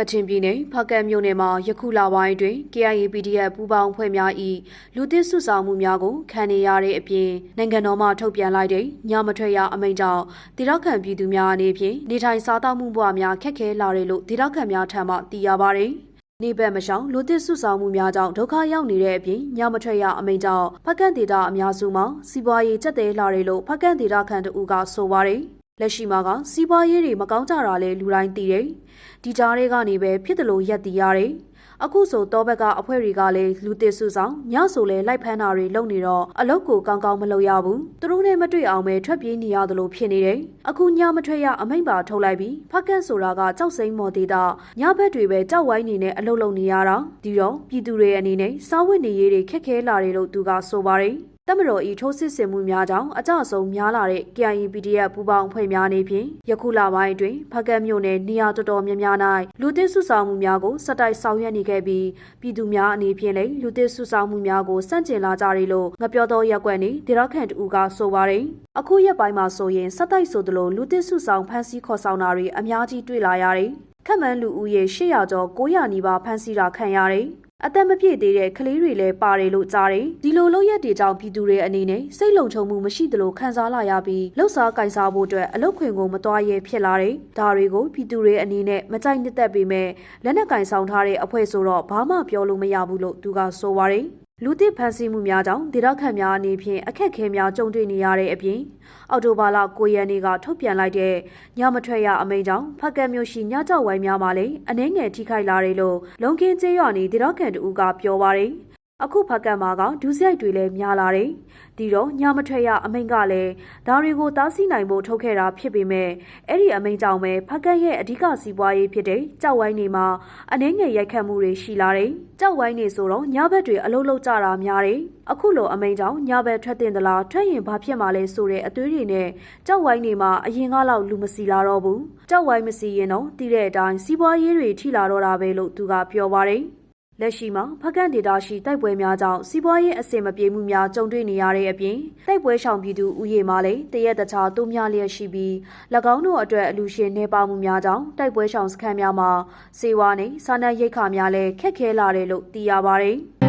ကချင်ပြည်နယ်ဖကတ်မြို့နယ်မှာယခုလပိုင်းအတွင်း KIA PDF ပူးပေါင်းဖွဲ့များ၏လူသစ်စုဆောင်မှုများကိုခံနေရတဲ့အပြင်နိုင်ငံတော်မှထုတ်ပြန်လိုက်တဲ့ညမထွက်ရအမိန့်ကြောင့်ဒေသခံပြည်သူများအနေဖြင့်နေထိုင်စားသောက်မှုဘဝများခက်ခဲလာတယ်လို့ဒေသခံများထံမှသိရပါဗျ။နေဘက်မရှောင်လူသစ်စုဆောင်မှုများကြောင့်ဒုက္ခရောက်နေတဲ့အပြင်ညမထွက်ရအမိန့်ကြောင့်ဖကန့်ဒေတာအများစုမှာစီးပွားရေးကျက်သေးလာတယ်လို့ဖကန့်ဒေတာခန့်တူကဆိုပါတယ်။ လက်ရှိမှာကစီးပွားရေးတွေမကောင်းကြတာလဲလူတိုင်းသိတယ်။ဒီကြားတွေကနေပဲဖြစ်တယ်လို့ရက်တည်ရတယ်။အခုဆိုတော့ဘက်ကအဖွဲတွေကလည်းလူသစ်စုဆောင်ညဆိုလဲလိုက်ဖမ်းတာတွေလုပ်နေတော့အလုတ်ကိုကောင်းကောင်းမလုပ်ရဘူး။သူတို့နဲ့မတွေ့အောင်ပဲထွက်ပြေးနေရတယ်လို့ဖြစ်နေတယ်။အခုညမထွက်ရအမိန့်ပါထုတ်လိုက်ပြီးဖက်ကန့်ဆိုတာကကြောက်စိမ့်မော်သေးတာညဘက်တွေပဲကြောက်ဝိုင်းနေနဲ့အလုတ်လုပ်နေရတာ။ဒီတော့ပြည်သူတွေအနေနဲ့စားဝတ်နေရေးတွေခက်ခဲလာတယ်လို့သူကဆိုပါတယ်။ တမတော်ဤထိုးစစ်ဆင်မှုများကြောင့်အကြဆုံးများလာတဲ့ KIA PDF ပူးပေါင်းအဖွဲ့များအနေဖြင့်ယခုလပိုင်းအတွင်းဖကတ်မြို့နယ်နေရာတော်တော်များများ၌လူသစ်စုဆောင်မှုများကိုစက်တိုက်ဆောင်ရွက်နေခဲ့ပြီးပြည်သူများအနေဖြင့်လည်းလူသစ်စုဆောင်မှုများကိုစန့်ကျင်လာကြတယ်လို့ငပြောသောရက်ကွက်နေဒေရခန့်တူကဆိုပါတယ်အခုရက်ပိုင်းမှာဆိုရင်စက်တိုက်ဆိုသလိုလူသစ်စုဆောင်ဖမ်းဆီးခေါ်ဆောင်တာတွေအများကြီးတွေ့လာရတယ်ခက်မှန်လူဦးရေ800ကျော်900နီးပါးဖမ်းဆီးတာခံရတယ် အသက်မပြည့်သေးတဲ့ကလေးတွေလည်းပါတယ်လို့ကြားတယ်။ဒီလိုလုပ်ရက်တွေကြောင့်ပြည်သူတွေအနေနဲ့စိတ်လုံခြုံမှုမရှိသလိုခံစားလာရပြီးလှုပ်ရှားကင်စားဖို့အတွက်အလုတ်ခွင်ကိုမသွားရဲဖြစ်လာတယ်။ဒါတွေကိုပြည်သူတွေအနေနဲ့မကြိုက်နှစ်သက်ပေမဲ့လက်နက်ကင်ဆောင်ထားတဲ့အဖွဲ့ဆိုတော့ဘာမှပြောလို့မရဘူးလို့သူကဆိုပါတယ်။ လူသစ်ဖန်ဆီးမှုများကြောင့်ဒေသခံများအနေဖြင့်အခက်အခဲများကြုံတွေ့နေရတဲ့အပြင်အော်တိုဘာလ9ရက်နေ့ကထုတ်ပြန်လိုက်တဲ့ညမထွက်ရအမိန့်ကြောင့်ဖက်ကတ်မြို့ရှိညကြောက်ဝိုင်းများမှာလည်းအနှဲငယ်ထိခိုက်လာတယ်လို့လုံကင်းကျေးရွာနေဒေသခံတူကပြောပါတယ် အခုဖက်ကတ်မှာကဒုစရိုက်တွေလည်းများလာတယ်။ဒီတော့ညမထွက်ရအမိန့်ကလည်းဒါတွေကိုတားဆီးနိုင်ဖို့ထုတ်ခဲ့တာဖြစ်ပေမဲ့အဲ့ဒီအမိန့်ကြောင့်ပဲဖက်ကတ်ရဲ့အဓိကစီးပွားရေးဖြစ်တဲ့ကြောက်ဝိုင်းနေမှာအနှဲငယ်ရိုက်ခတ်မှုတွေရှိလာတယ်။ကြောက်ဝိုင်းနေဆိုတော့ညဘက်တွေအလုံးလုံးကြတာများတယ်။အခုလိုအမိန့်ကြောင့်ညဘက်ထွက်တင်သလားထွက်ရင်ဘာဖြစ်မှာလဲဆိုတဲ့အသွေးတွေနဲ့ကြောက်ဝိုင်းနေမှာအရင်ကလောက်လူမစီလာတော့ဘူး။ကြောက်ဝိုင်းမစီရင်တော့တီးတဲ့အတိုင်းစီးပွားရေးတွေထိလာတော့တာပဲလို့သူကပြောပါတယ်။ လက်ရှိမှာဖကန့်ဒေတာရှိတိုက်ပွဲများကြောင့်စီးပွားရေးအဆင်မပြေမှုများကြုံတွေ့နေရတဲ့အပြင်တိုက်ပွဲရှောင်ပြည်သူဥယေမှာလည်းတရက်တခြားတိုးများလျက်ရှိပြီး၎င်းတို့အတွက်အလူရှင်နေပါမှုများကြောင့်တိုက်ပွဲရှောင်စခန်းများမှာစေဝါနဲ့စာနပ်ရိက္ခာများလည်းခက်ခဲလာတယ်လို့သိရပါတယ်။